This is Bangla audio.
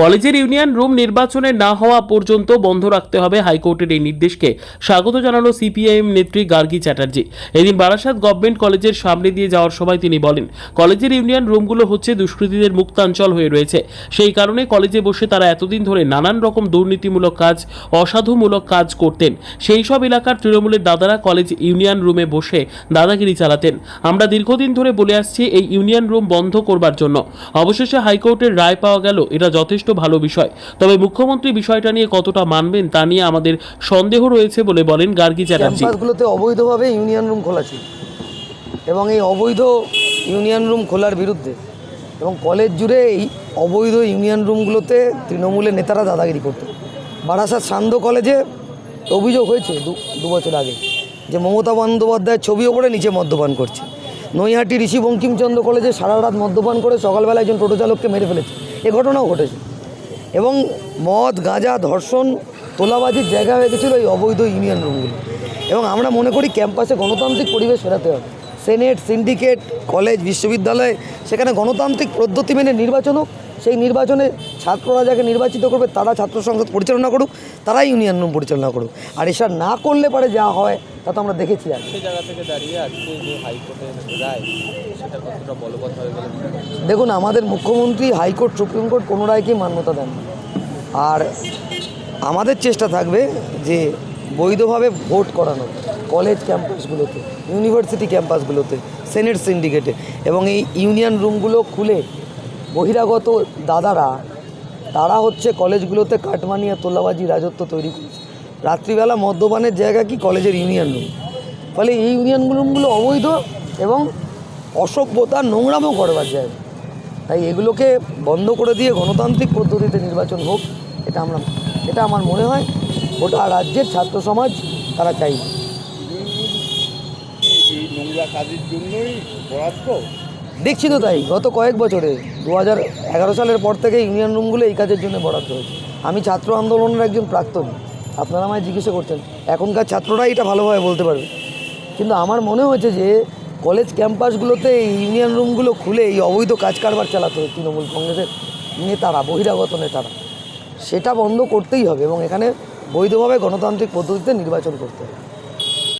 কলেজের ইউনিয়ন রুম নির্বাচনে না হওয়া পর্যন্ত বন্ধ রাখতে হবে হাইকোর্টের এই নির্দেশকে। স্বাগত জানালো সিপিআইএম নেত্রী গার্গী চ্যাটার্জি। এদিন বারাসাত গভর্নমেন্ট কলেজের সামনে দিয়ে যাওয়ার সময় তিনি বলেন, কলেজের ইউনিয়ন রুমগুলো হচ্ছে দুষ্কৃতীদের মুক্তাঞ্চল হয়ে রয়েছে। সেই কারণে কলেজে বসে তারা এতদিন ধরে নানান রকম দুর্নীতিমূলক কাজ, অসাধুমূলক কাজ করতেন। সেই সব এলাকার তৃণমূলের দাদারা কলেজ ইউনিয়ন রুমে বসে দাদাগিরি চালাতেন। আমরা দীর্ঘদিন ধরে বলে আসছি, এই ইউনিয়ন রুম বন্ধ করবার জন্য। অবশেষে হাইকোর্টের রায় পাওয়া গেল। এটা যথেষ্ট ভালো বিষয়। তবে মুখ্যমন্ত্রী বিষয়টা নিয়ে কতটা মানবেন তা নিয়ে আমাদের সন্দেহ রয়েছে বলে বলেন গার্গী চ্যাটার্জি। ক্যাম্পাসগুলোতে অবৈধভাবে ইউনিয়ন রুম খোলা ছিল এবং এই অবৈধ ইউনিয়ন রুম খোলার বিরুদ্ধে এবং কলেজ জুড়ে এই অবৈধ ইউনিয়ন রুমগুলোতে তৃণমূলের নেতারা দাদাগিরি করতো। বারাসাত সান্ধ্য কলেজে অভিযোগ হয়েছে দু বছর আগে যে মমতা বন্দ্যোপাধ্যায়ের ছবি ওপরে নিচে মদ্যপান করছে। নৈহাটি ঋষি বঙ্কিমচন্দ্র কলেজে সারা রাত মদ্যপান করে সকালবেলা একজন টোটো চালককে মেরে ফেলেছে। এ ঘটনাও ঘটেছে। এবং মদ গাঁজা ধর্ষণ তোলাবাজির জায়গা হয়ে গেছিল এই অবৈধ ইউনিয়ন রুমগুলো। এবং আমরা মনে করি ক্যাম্পাসে গণতান্ত্রিক পরিবেশ ফেরাতে হবে। সেনেট সিন্ডিকেট কলেজ বিশ্ববিদ্যালয় সেখানে গণতান্ত্রিক পদ্ধতি মেনে নির্বাচন হোক সেই নির্বাচনে ছাত্ররা যাকে নির্বাচিত করবে তারা ছাত্র সংসদ পরিচালনা করুক তারাই ইউনিয়ন রুম পরিচালনা করুক। আর এসব না করলে পারে যা হয় তা তো আমরা দেখেছি আর দেখুন আমাদের মুখ্যমন্ত্রী হাইকোর্ট সুপ্রিম কোর্ট কোনো রায়কেই মান্যতা দেন না। আর আমাদের চেষ্টা থাকবে যে বৈধভাবে ভোট করানো কলেজ ক্যাম্পাসগুলোতে ইউনিভার্সিটি ক্যাম্পাসগুলোতে সেনেট সিন্ডিকেটে এবং এই ইউনিয়ন রুমগুলো খুলে বহিরাগত দাদারা, তারা হচ্ছে কলেজগুলোতে কাটমানি আর তোলাবাজি, রাজত্ব তৈরি করছে। রাত্রিবেলা মদ্যপানের জায়গা কি কলেজের ইউনিয়ন রুম ফলে এই ইউনিয়ন রুমগুলো অবৈধ এবং অসভ্যতা নোংরামও করবার জায়গা। তাই এগুলোকে বন্ধ করে দিয়ে গণতান্ত্রিক পদ্ধতিতে নির্বাচন হোক, এটা আমরা, এটা আমার মনে হয় গোটা রাজ্যের ছাত্র সমাজ তারা চাই দেখছি তো তাই, গত কয়েক বছরে দু হাজার এগারো সালের পর থেকে ইউনিয়ন রুমগুলো এই কাজের জন্য বরাদ্দ হয়েছে। আমি ছাত্র আন্দোলনের একজন প্রাক্তন, আপনারা আমায় জিজ্ঞাসা করছেন, এখনকার ছাত্ররাই এটা ভালোভাবে বলতে পারবে। কিন্তু আমার মনে হয়েছে যে কলেজ ক্যাম্পাসগুলোতে ইউনিয়ন রুমগুলো খুলে এই অবৈধ কাজ কারবার চালাতে হবে তৃণমূল কংগ্রেসের নেতারা, বহিরাগত নেতারা। সেটা বন্ধ করতেই হবে এবং এখানে বৈধভাবে গণতান্ত্রিক পদ্ধতিতে নির্বাচন করতে হবে।